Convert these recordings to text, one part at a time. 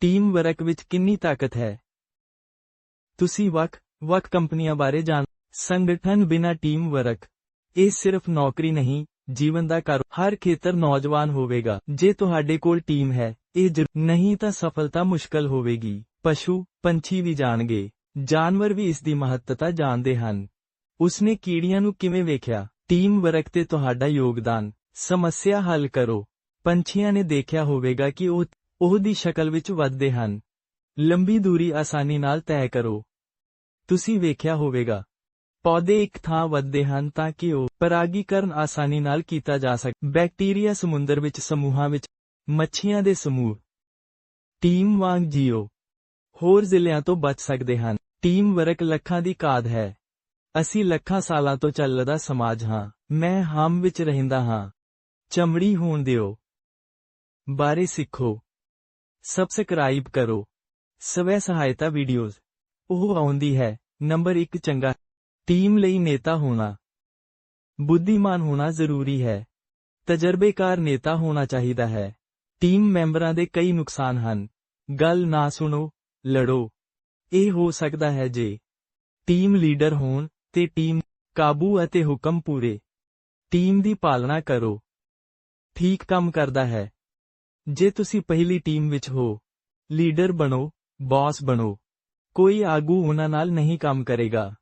Team work ਵਿੱਚ ਕਿੰਨੀ ਤਾਕਤ ਹੈ? ਤੁਸੀਂ ਵੱਖ ਵੱਖ ਕੰਪਨੀਆਂ ਬਾਰੇ ਜਾਣ ਸੰਗਠਨ ਬਿਨਾ ਟੀਮ ਵਰਕ। ਇਹ ਸਿਰਫ ਨੌਕਰੀ ਨਹੀਂ, ਜੀਵਨ ਦਾ ਕਰ ਹਰ ਖੇਤਰ ਨੌਜਵਾਨ ਹੋਵੇਗਾ। ਜੇ ਤੁਹਾਡੇ ਕੋਲ ਟੀਮ ਹੈ, ਇਹ ਨਹੀਂ ਤਾਂ ਸਫਲਤਾ ਮੁਸ਼ਕਲ ਹੋਵੇਗੀ। ਪਸ਼ੂ, ਪੰਛੀ ਵੀ ਜਾਣਗੇ। ਜਾਨਵਰ ਵੀ ਇਸ ਦੀ ਮਹੱਤਤਾ ਜਾਣਦੇ ਹਨ। ਉਸਨੇ ਕੀੜੀਆਂ ਨੂੰ ਕਿਵੇਂ ਵੇਖਿਆ? ਟੀਮ ਵਰਕ ਤੇ ਤੁਹਾਡਾ ਯੋਗਦਾਨ। ਸਮੱਸਿਆ ਹੱਲ ਕਰੋ। ਪੰਛੀਆਂ ਨੇ ਦੇਖਿਆ ਹੋਵੇਗਾ ਕਿ ਉਹ ਉਹ ਦੀ ਸ਼ਕਲ ਵਿੱਚ ਵੱਧਦੇ ਹਨ। ਲੰਬੀ ਦੂਰੀ ਆਸਾਨੀ ਨਾਲ ਤੈਅ ਕਰੋ। ਤੁਸੀਂ ਵੇਖਿਆ ਹੋਵੇਗਾ। ਪੌਦੇ ਇੱਕ ਥਾਂ ਵੱਧਦੇ ਹਨ ਤਾਂ ਕਿ ਉਹ ਪਰਾਗੀਕਰਨ ਆਸਾਨੀ ਨਾਲ ਕੀਤਾ ਜਾ ਸਕੇ, ਬੈਕਟੀਰੀਆ ਸਮੁੰਦਰ ਵਿੱਚ ਸਮੂਹਾਂ ਵਿੱਚ, ਮੱਛੀਆਂ ਦੇ ਸਮੂਹ। ਟੀਮ ਵਾਂਗ ਜੀਓ। ਹੋਰ ਜ਼ਿਲ੍ਹਿਆਂ ਤੋਂ ਬਚ ਸਕਦੇ ਹਨ। ਟੀਮ ਵਰਕ ਲੱਖਾਂ ਦੀ ਕਾਦ ਹੈ। ਅਸੀਂ ਲੱਖਾਂ ਸਾਲਾਂ ਤੋਂ ਚੱਲਦਾ ਸਮਾਜ ਹਾਂ। ਮੈਂ ਹਮ ਵਿੱਚ ਰਹਿੰਦਾ ਹਾਂ। ਚਮੜੀ ਹੋਣ ਦਿਓ। ਬਾਰੇ ਸਿੱਖੋ। ਸਬਸਕ੍ਰਾਈਬ ਕਰੋ। ਸਵੈ ਸਹਾਇਤਾ ਵੀਡੀਓਜ਼। ਉਹ ਆਉਂਦੀ ਹੈ। ਨੰਬਰ 1 ਚੰਗਾ। ਟੀਮ ਲਈ ਨੇਤਾ ਹੋਣਾ। ਬੁੱਧੀਮਾਨ ਹੋਣਾ ਜ਼ਰੂਰੀ ਹੈ। ਤਜਰਬੇਕਾਰ ਨੇਤਾ ਹੋਣਾ ਚਾਹੀਦਾ ਹੈ। ਟੀਮ ਮੈਂਬਰਾਂ ਦੇ ਕਈ ਨੁਕਸਾਨ ਹਨ। ਗੱਲ ਨਾ ਸੁਣੋ, ਲੜੋ। ਇਹ ਹੋ ਸਕਦਾ ਹੈ ਜੇ ਟੀਮ ਲੀਡਰ ਹੋਣ ਤੇ ਟੀਮ ਕਾਬੂ ਅਤੇ ਹੁਕਮ ਪੂਰੇ। ਟੀਮ ਦੀ ਪਾਲਣਾ ਕਰੋ। ਠੀਕ ਕੰਮ ਕਰਦਾ ਹੈ। ਜੇ ਤੁਸੀਂ ਪਹਿਲੀ ਟੀਮ ਵਿੱਚ ਹੋ, ਲੀਡਰ ਬਣੋ, ਬੌਸ ਬਣੋ, ਕੋਈ ਆਗੂ ਉਹਨਾਂ ਨਾਲ ਨਹੀਂ ਕੰਮ ਕਰੇਗਾ।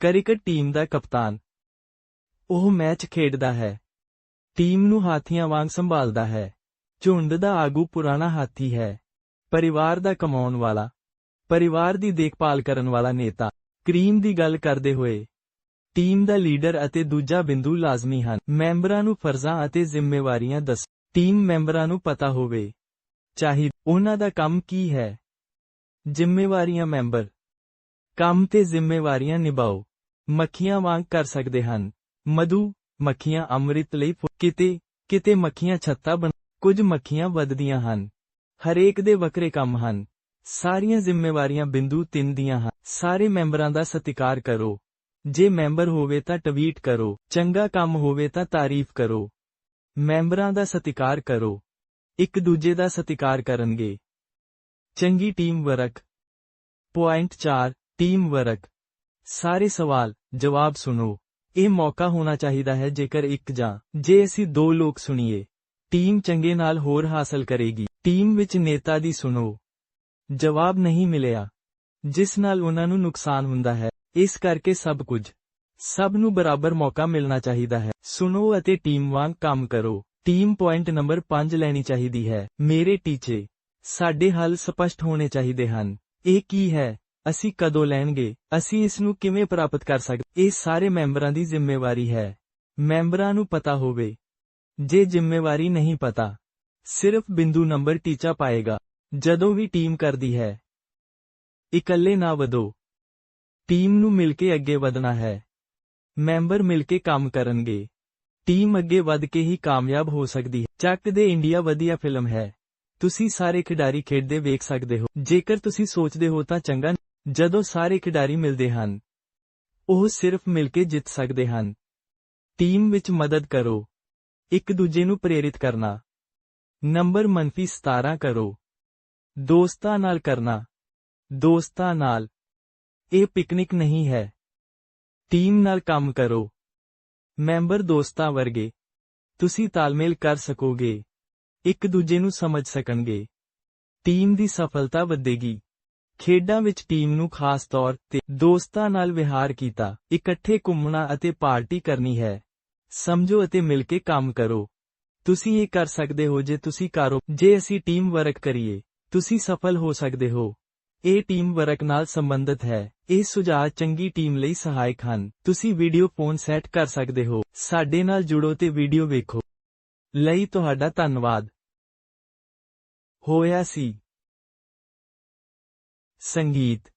ਕ੍ਰਿਕਟ ਟੀਮ ਦਾ ਕਪਤਾਨ। ਉਹ ਮੈਚ ਖੇਡਦਾ ਹੈ। ਟੀਮ ਨੂੰ ਹਾਥੀਆਂ ਵਾਂਗ ਸੰਭਾਲਦਾ ਹੈ। ਝੁੰਡ ਦਾ ਆਗੂ ਪੁਰਾਣਾ ਹਾਥੀ ਹੈ। ਪਰਿਵਾਰ ਦਾ ਕਮਾਉਣ ਵਾਲਾ। ਪਰਿਵਾਰ ਦੀ ਦੇਖਭਾਲ ਕਰਨ ਵਾਲਾ ਨੇਤਾ। ਕਰੀਮ ਦੀ ਗੱਲ ਕਰਦੇ ਹੋਏ, ਟੀਮ ਦਾ ਲੀਡਰ ਅਤੇ ਦੂਜਾ ਬਿੰਦੂ ਲਾਜ਼ਮੀ ਹਨ। ਮੈਂਬਰਾਂ ਨੂੰ ਫਰਜ਼ਾਂ ਅਤੇ ਜ਼ਿੰਮੇਵਾਰੀਆਂ ਦੱਸ ਟੀਮ ਮੈਂਬਰਾਂ ਨੂੰ ਪਤਾ ਹੋਵੇ। ਚਾਹੀ ਉਹਨਾਂ ਦਾ ਕੰਮ ਕੀ ਹੈ। ਜ਼ਿੰਮੇਵਾਰੀਆਂ ਮੈਂਬਰ। ਕੰਮ ਤੇ ਜ਼ਿੰਮੇਵਾਰੀਆਂ ਨਿਭਾਓ। ਮੱਖੀਆਂ ਵਾਂਗ ਕਰ ਸਕਦੇ ਹਨ। ਮਧੂ, ਮੱਖੀਆਂ ਅੰਮ੍ਰਿਤ ਲਈ ਫੁ- ਕਿਤੇ ਕਿਤੇ ਮੱਖੀਆਂ ਛੱਤਾ ਬਣ, ਕੁਝ ਮੱਖੀਆਂ ਵੱਧਦੀਆਂ ਹਨ। ਹਰੇਕ ਦੇ ਵੱਖਰੇ ਕੰਮ ਹਨ। ਸਾਰੀਆਂ ਜ਼ਿੰਮੇਵਾਰੀਆਂ ਬਿੰਦੂ 3 ਦੀਆਂ ਹਨ। ਸਾਰੇ ਮੈਂਬਰਾਂ ਦਾ ਸਤਿਕਾਰ ਕਰੋ। ਜੇ ਮੈਂਬਰ ਹੋਵੇ ਤਾਂ ਟਵੀਟ ਕਰੋ। ਚੰਗਾ ਕੰਮ ਹੋਵੇ ਤਾਂ ਤਾਰੀਫ ਕਰੋ। ਮੈਂਬਰਾਂ ਦਾ ਸਤਿਕਾਰ ਕਰੋ। ਇੱਕ ਦੂਜੇ ਦਾ ਸਤਿਕਾਰ ਕਰਨਗੇ। ਚੰਗੀ ਟੀਮ ਵਰਕ। Point 4 teamwork. ਸਾਰੇ ਸਵਾਲ, ਜਵਾਬ ਸੁਣੋ। ਇਹ ਮੌਕਾ ਹੋਣਾ ਚਾਹੀਦਾ ਹੈ ਜੇਕਰ ਇੱਕ ਜਾਂ, ਜੇ ਅਸੀਂ ਦੋ ਲੋਕ ਸੁਣੀਏ। ਟੀਮ ਚੰਗੇ ਨਾਲ ਹੋਰ ਹਾਸਲ ਕਰੇਗੀ। ਟੀਮ ਵਿੱਚ ਨੇਤਾ ਦੀ ਸੁਣੋ। ਜਵਾਬ ਨਹੀਂ ਮਿਲਿਆ। ਜਿਸ ਨਾਲ ਉਹਨਾਂ ਨੂੰ ਨੁਕਸਾਨ ਹੁੰਦਾ ਹੈ। ਇਸ ਕਰਕੇ ਸਭ ਕੁਝ। ਸਭ ਨੂੰ ਬਰਾਬਰ ਮੌਕਾ ਮਿਲਣਾ ਚਾਹੀਦਾ ਹੈ। ਸੁਣੋ ਅਤੇ ਟੀਮ ਵਾਂਗ ਕੰਮ ਕਰੋ। ਟੀਮ ਪੁਆਇੰਟ ਨੰਬਰ 5 ਲੈਣੀ ਚਾਹੀਦੀ ਹੈ। ਮੇਰੇ ਟੀਚੇ, ਸਾਡੇ ਹੱਲ ਸਪਸ਼ਟ ਹੋਣੇ ਚਾਹੀਦੇ ਹਨ। ਇਹ ਕੀ ਹੈ? ਅਸੀਂ ਕਦੋਂ ਲੈਣਗੇ? ਅਸੀਂ ਇਸ ਨੂੰ ਕਿਵੇਂ ਪ੍ਰਾਪਤ ਕਰ ਸਕਦੇ ਇਹ ਸਾਰੇ ਮੈਂਬਰਾਂ ਦੀ ਜ਼ਿੰਮੇਵਾਰੀ ਹੈ। ਮੈਂਬਰਾਂ ਨੂੰ ਪਤਾ ਹੋਵੇ। ਜੇ ਜ਼ਿੰਮੇਵਾਰੀ ਨਹੀਂ ਪਤਾ, ਸਿਰਫ ਬਿੰਦੂ ਨੰਬਰ ਟੀਚਾ ਪਾਏਗਾ। ਜਦੋਂ ਵੀ ਟੀਮ ਕਰਦੀ ਹੈ, ਇਕੱਲੇ ਨਾ ਵਧੋ। ਟੀਮ ਨੂੰ ਮਿਲ ਕੇ ਅੱਗੇ ਵਧਣਾ ਹੈ। ਮੈਂਬਰ ਮਿਲ ਕੇ ਕੰਮ ਕਰਨਗੇ। ਟੀਮ ਅੱਗੇ ਵਧ ਕੇ ਹੀ ਕਾਮਯਾਬ ਹੋ ਸਕਦੀ ਹੈ। ਚੱਕ ਦੇ ਇੰਡੀਆ ਵਧੀਆ ਫਿਲਮ ਹੈ। ਤੁਸੀਂ ਸਾਰੇ ਖਿਡਾਰੀ ਖੇਡਦੇ ਵੇਖ ਸਕਦੇ ਹੋ। ਜੇਕਰ ਤੁਸੀਂ ਸੋਚਦੇ ਹੋ ਤਾਂ ਚੰਗਾ। ਜਦੋਂ ਸਾਰੇ ਖਿਡਾਰੀ ਮਿਲਦੇ ਹਨ, ਉਹ ਸਿਰਫ ਮਿਲ ਕੇ ਜਿੱਤ ਸਕਦੇ ਹਨ। ਟੀਮ ਵਿੱਚ ਮਦਦ ਕਰੋ। ਇੱਕ ਦੂਜੇ ਨੂੰ ਪ੍ਰੇਰਿਤ ਕਰਨਾ। ਨੰਬਰ ਮੰਫੀ 17 ਕਰੋ। ਦੋਸਤਾਂ ਨਾਲ ਕਰਨਾ। ਦੋਸਤਾਂ ਨਾਲ। ਇਹ ਪਿਕਨਿਕ ਨਹੀਂ ਹੈ। ਟੀਮ ਨਾਲ ਕੰਮ ਕਰੋ। ਮੈਂਬਰ ਦੋਸਤਾਂ ਵਰਗੇ। ਤੁਸੀਂ ਤਾਲਮੇਲ ਕਰ ਸਕੋਗੇ। ਇੱਕ ਦੂਜੇ ਨੂੰ ਸਮਝ ਸਕਣਗੇ। ਟੀਮ ਦੀ ਸਫਲਤਾ ਵਧੇਗੀ। ਖੇਡਾਂ ਵਿੱਚ ਟੀਮ ਨੂੰ ਖਾਸ ਤੌਰ ਤੇ ਦੋਸਤਾਂ ਨਾਲ ਵਿਹਾਰ ਕੀਤਾ, ਇਕੱਠੇ ਘੁੰਮਣਾ ਅਤੇ ਪਾਰਟੀ ਕਰਨੀ ਹੈ। ਸਮਝੋ ਅਤੇ ਮਿਲ ਕੇ ਕੰਮ ਕਰੋ। ਤੁਸੀਂ ਇਹ ਕਰ ਸਕਦੇ ਹੋ ਜੇ ਤੁਸੀਂ ਕਰੋ, ਜੇ ਅਸੀਂ ਟੀਮ ਵਰਕ ਕਰੀਏ, ਤੁਸੀਂ ਸਫਲ ਹੋ ਸਕਦੇ ਹੋ। ਇਹ ਟੀਮ ਵਰਕ ਨਾਲ ਸੰਬੰਧਿਤ ਹੈ। ਇਹ ਸੁਝਾਅ ਚੰਗੀ ਟੀਮ ਲਈ ਸਹਾਇਕ ਹਨ। ਤੁਸੀਂ ਵੀਡੀਓ ਫੋਨ ਸੈੱਟ ਕਰ ਸਕਦੇ ਹੋ। ਸਾਡੇ ਨਾਲ ਜੁੜੋ ਤੇ ਵੀਡੀਓ ਵੇਖੋ। ਲਈ ਤੁਹਾਡਾ ਧੰਨਵਾਦ। ਹੋਇਆ ਸੀ। ਸੰਗੀਤ